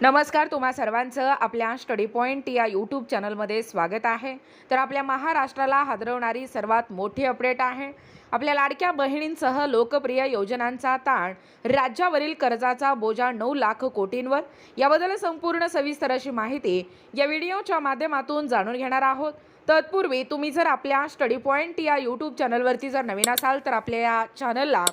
नमस्कार तुम्हा सर्वांचं आपल्या स्टडी पॉईंट या यूट्यूब चॅनलमध्ये स्वागत आहे. तर आपल्या महाराष्ट्राला हादरवणारी सर्वात मोठी अपडेट आहे. आपल्या लाडक्या बहिणींसह लोकप्रिय योजनांचा ताण राज्यावरील कर्जाचा बोजा नऊ लाख कोटींवर याबद्दल संपूर्ण सविस्तर अशी माहिती या व्हिडिओच्या माध्यमातून जाणून घेणार आहोत. तत्पूर्वी तुम्ही जर आपल्या स्टडी पॉईंट या यूट्यूब चॅनलवरती जर नवीन असाल तर आपल्या या चॅनलला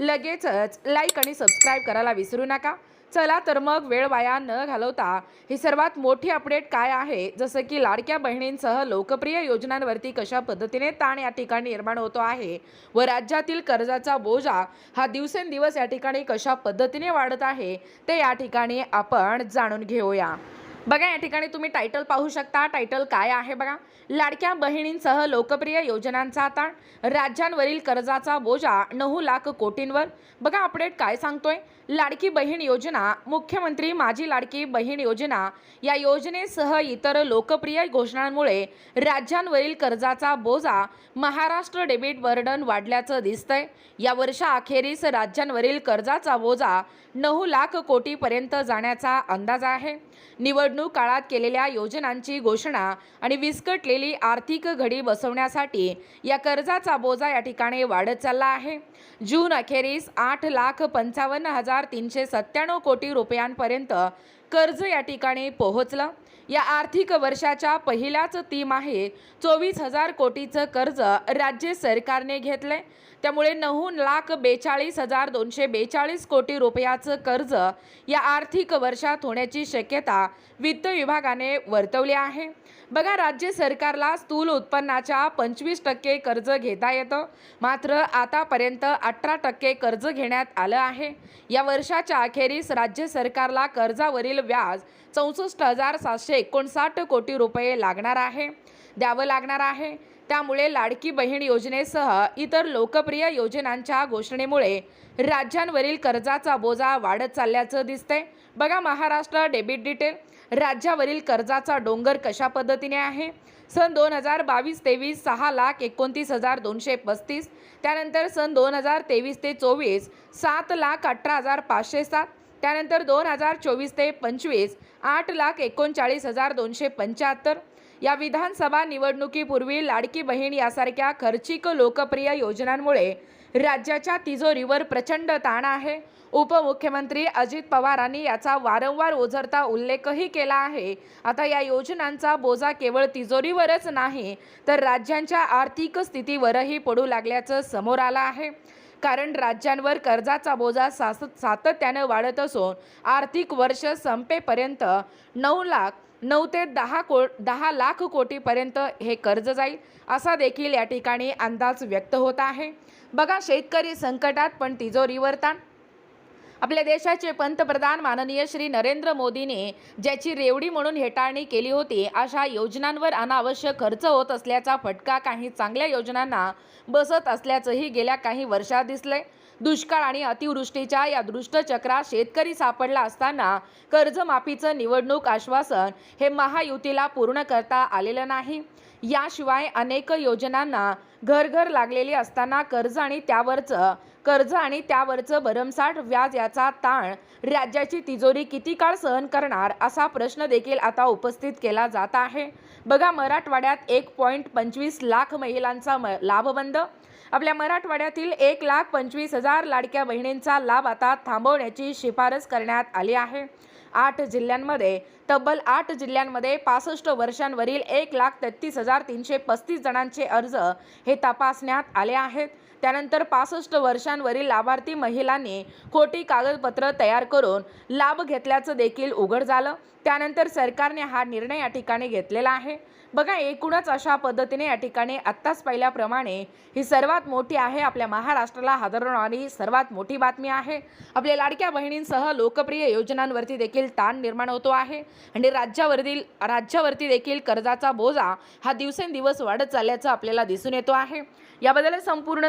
लगेचच लाईक आणि सबस्क्राईब करायला विसरू नका. चला तर मग वेळ वाया न घालवता ही सर्वात मोठी अपडेट काय आहे? जसं की लाडक्या बहिणींसह लोकप्रिय योजनांवरती कशा पद्धतीने ताण या ठिकाणी निर्माण होतो आहे व राज्यातील कर्जाचा बोजा हा दिवसेंदिवस या ठिकाणी कशा पद्धतीने वाढत आहे ते या ठिकाणी आपण जाणून घेऊया. बघा या ठिकाणी तुम्ही टायटल पाहू शकता. टायटल काय आहे बघा? लाडक्या बहिणींसह लोकप्रिय योजनांचा ताण राज्यांवरील कर्जाचा बोजा नऊ लाख कोटींवर. बघा अपडेट काय सांगतोय? लाडकी बहीण योजना मुख्यमंत्री माझी लाडकी बहीण योजना या योजनेसह इतर लोकप्रिय घोषणांमुळे राज्यांवरील कर्जाचा बोजा महाराष्ट्र डेबिट बर्डन वाढल्याचं दिसतंय. या वर्षाअखेरीस राज्यांवरील कर्जाचा बोजा नऊ लाख कोटीपर्यंत जाण्याचा अंदाज आहे. निवडणूक काळात केलेल्या योजनांची घोषणा आणि विस्कटलेली आर्थिक घडी बसवण्यासाठी या कर्जाचा बोजा या ठिकाणी वाढत चालला आहे. जून अखेरीस आठ लाख पंचावन्न हजार तीनशे सत्त्याण्णव कोटी रुपयांपर्यंत कर्ज या ठिकाणी पोहोचलं. या आर्थिक वर्षाच्या पहिल्याच तिमाहीत चोवीस हजार कोटीचं कर्ज राज्य सरकारने घेतलंय. त्यामुळे नऊ लाख बेचाळीस हजार दोनशे बेचाळीस कोटी रुपयाचं कर्ज या आर्थिक वर्षात होण्याची शक्यता वित्त विभागाने वर्तवली आहे. बघा राज्य सरकारला स्थूल उत्पन्नाच्या पंचवीस टक्के कर्ज घेता येतं. मात्र आतापर्यंत अठरा टक्के कर्ज घेण्यात आलं आहे. या वर्षाच्या अखेरीस राज्य सरकारला कर्जावरील व्याज चौसष्ट हजार सातशे एकोणसाठ कोटी रुपये लागणार आहे द्यावं लागणार आहे. त्यामुळे लाडकी बहीण योजनेसह इतर लोकप्रिय योजनांच्या घोषणेमुळे राज्यांवरील कर्जाचा बोजा वाढत चालल्याचं दिसतंय. बघा महाराष्ट्र डेबिट डिटेल. राज्यावरील कर्जाचा डोंगर कशा पद्धतीने आहे? सन दोन हजार बावीस तेवीस सहा लाख एकोणतीस हजार दोनशे पस्तीस. त्यानंतर सन दोन हजार तेवीस ते चोवीस सात लाख अठरा हजार पाचशे सात. त्यानंतर दोन हजार चोवीस ते पंचवीस आठ लाख एकोणचाळीस हजार दोनशे पंच्याहत्तर. या विधानसभा निवडणुकीपूर्वी लाडकी बहीण यासारख्या खर्चिक लोकप्रिय योजनांमुळे राज्याच्या तिजोरीवर प्रचंड ताण आहे. उपमुख्यमंत्री अजित पवारांनी याचा वारंवार ओझरता उल्लेखही केला आहे. आता या योजनांचा बोजा केवळ तिजोरीवरच नाही तर राज्यांच्या आर्थिक स्थितीवरही पडू लागल्याचं समोर आलं आहे. कारण राज्यांवर कर्जाचा बोजा सास सातत्यानं वाढत असून आर्थिक वर्ष संपेपर्यंत नऊ लाख नऊ ते दहा को दहा लाख कोटीपर्यंत हे कर्ज जाईल असा देखील या ठिकाणी अंदाज व्यक्त होत आहे. बघा शेतकरी संकटात पण तिजोरीवर ताण आपल्या देशाचे पंतप्रधान माननीय श्री नरेंद्र मोदीने ज्याची रेवडी म्हणून हेटाळणी केली होती अशा योजनांवर अनावश्यक खर्च होत असल्याचा फटका काही चांगल्या योजनांना बसत असल्याचंही गेल्या काही वर्षात दिसलंय. दुष्काळ आणि अतिवृष्टीच्या या दृष्टचक्रात शेतकरी सापडला असताना कर्जमाफीचं निवडणूक आश्वासन हे महायुतीला पूर्ण करता आलेलं नाही. याशिवाय अनेक योजनांना घर घर लागलेली असताना कर्ज आणि त्यावरचं कर्ज आणि त्यावरचं भरमसाठ व्याज याचा ताण राज्याची तिजोरी किती काळ सहन करणार असा प्रश्न देखील आता उपस्थित केला जात आहे. बघा मराठवाड्यात एक पॉईंट पंचवीस लाख महिलांचा म लाभबंद आपल्या मराठवाड्यातील एक लाख पंचवीस हजार लाडक्या बहिणींचा लाभ आता थांबवण्याची शिफारस करण्यात आली आहे. आठ जिल्ह्यांमध्ये तब्बल आठ जिल्ह्यांमध्ये पासष्ट वर्षांवरील एक लाख तेहतीस हजार तीनशे पस्तीस जणांचे अर्ज हे तपासण्यात आले आहेत. त्यानंतर पासष्ट वर्षांवरील लाभार्थी महिलांनी खोटी कागदपत्र तयार करून लाभ घेतल्याचं देखील उघड झालं. त्यानंतर सरकारने हा निर्णय या ठिकाणी घेतलेला आहे. बघा एकूणच अशा पद्धतीने या ठिकाणी आत्ताच पाहिल्याप्रमाणे ही सर्वात मोठी आहे आपल्या महाराष्ट्राला हादरवणारी सर्वात मोठी बातमी आहे. आपल्या लाडक्या बहिणींसह लोकप्रिय योजनांवरती देखील ताण निर्माण होतो आहे. आणि राज्यावरील राज्यावरती देखील कर्जाचा बोजा हा दिवसेंदिवस वाढत चालल्याचं आपल्याला दिसून येतो आहे. याबद्दल संपूर्ण